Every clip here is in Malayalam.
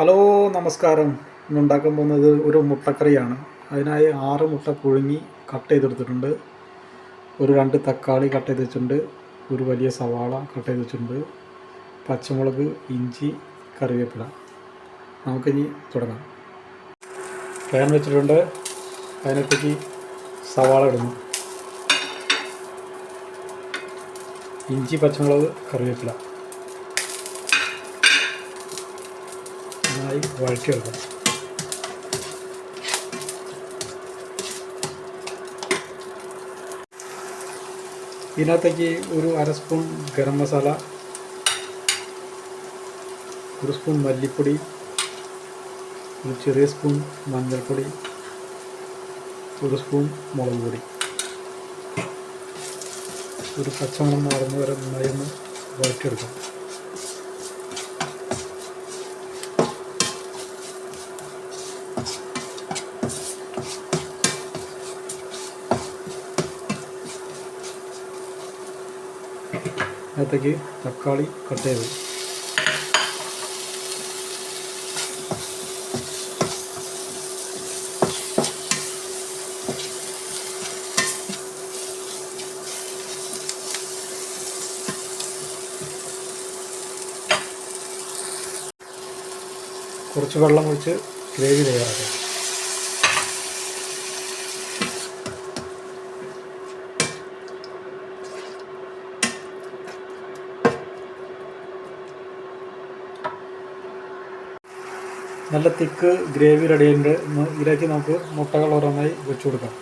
ഹലോ നമസ്കാരം. ഇന്നുണ്ടാക്കാൻ പോകുന്നത് ഒരു മുട്ടക്കറിയാണ്. അതിനായി ആറ് മുട്ട പുഴുങ്ങി കട്ട് ചെയ്തെടുത്തിട്ടുണ്ട്. ഒരു രണ്ട് തക്കാളി കട്ട് ചെയ്ത് വെച്ചിട്ടുണ്ട്. ഒരു വലിയ സവാള കട്ട് ചെയ്ത് വെച്ചിട്ടുണ്ട്. പച്ചമുളക് ഇഞ്ചി കറിവേപ്പില. നമുക്കിനി തുടങ്ങാം. പാൻ വെച്ചിട്ടുണ്ട്. അതിനകത്തേക്ക് സവാള ഇടുന്നു. ഇഞ്ചി പച്ചമുളക് കറിവേപ്പില. നന്നായി വഴറ്റിയെടുക്കണം ഇതിനകത്തേക്ക് ഒരു അര സ്പൂൺ ഗരം മസാല ഒരു സ്പൂൺ മല്ലിപ്പൊടി ഒരു ചെറിയ സ്പൂൺ മഞ്ഞൾപ്പൊടി ഒരു സ്പൂൺ മുളക് പൊടി. ഒരു പച്ചമണം മാറുന്നവരെ നന്നായി ഒന്ന് വഴറ്റിയെടുക്കാം അതിനകത്തേക്ക് തക്കാളി കട്ട് ചെയ്ത്. കുറച്ച് വെള്ളം ഒഴിച്ച് ഗ്രേവി തയ്യാറാക്കാം. നല്ല തിക്ക് ഗ്രേവി റെഡി ഉണ്ട് ഇതിലേക്ക് നമുക്ക് മുട്ടകൾ ഓരോന്നായി വെച്ചു കൊടുക്കാം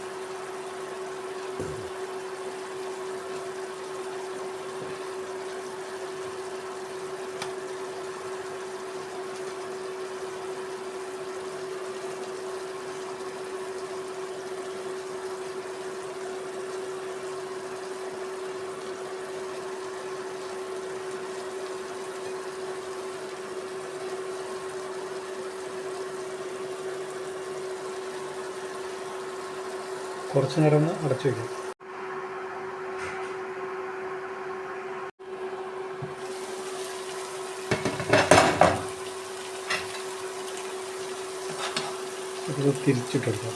കുറച്ച് നേരം ഒന്ന് അടച്ചു വയ്ക്കാം തിരിച്ചിട്ടെടുക്കാം.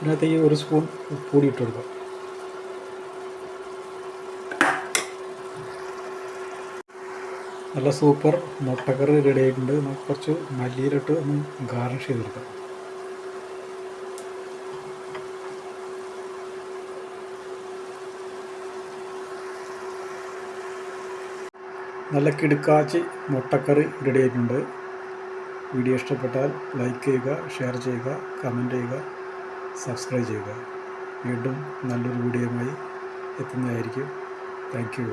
ഇതിനകത്ത് ഈ ഒരു സ്പൂൺ ഉപ്പൂടി ഇട്ട് കൊടുക്കാം. നല്ല സൂപ്പർ മുട്ടക്കറി റെഡി ആയിട്ടുണ്ട്. നമുക്ക് കുറച്ച് മല്ലിയിലിട്ട് ഒന്ന് ഗാർണിഷ് ചെയ്തെടുക്കാം. നല്ല കിടുക്കാച്ചി മുട്ടക്കറി റെഡി ആയിട്ടുണ്ട്. വീഡിയോ ഇഷ്ടപ്പെട്ടാൽ ലൈക്ക് ചെയ്യുക ഷെയർ ചെയ്യുക കമന്റ് ചെയ്യുക സബ്സ്ക്രൈബ് ചെയ്യുക. വീണ്ടും നല്ലൊരു വീഡിയോയുമായി എത്തുന്നതായിരിക്കും. Thank you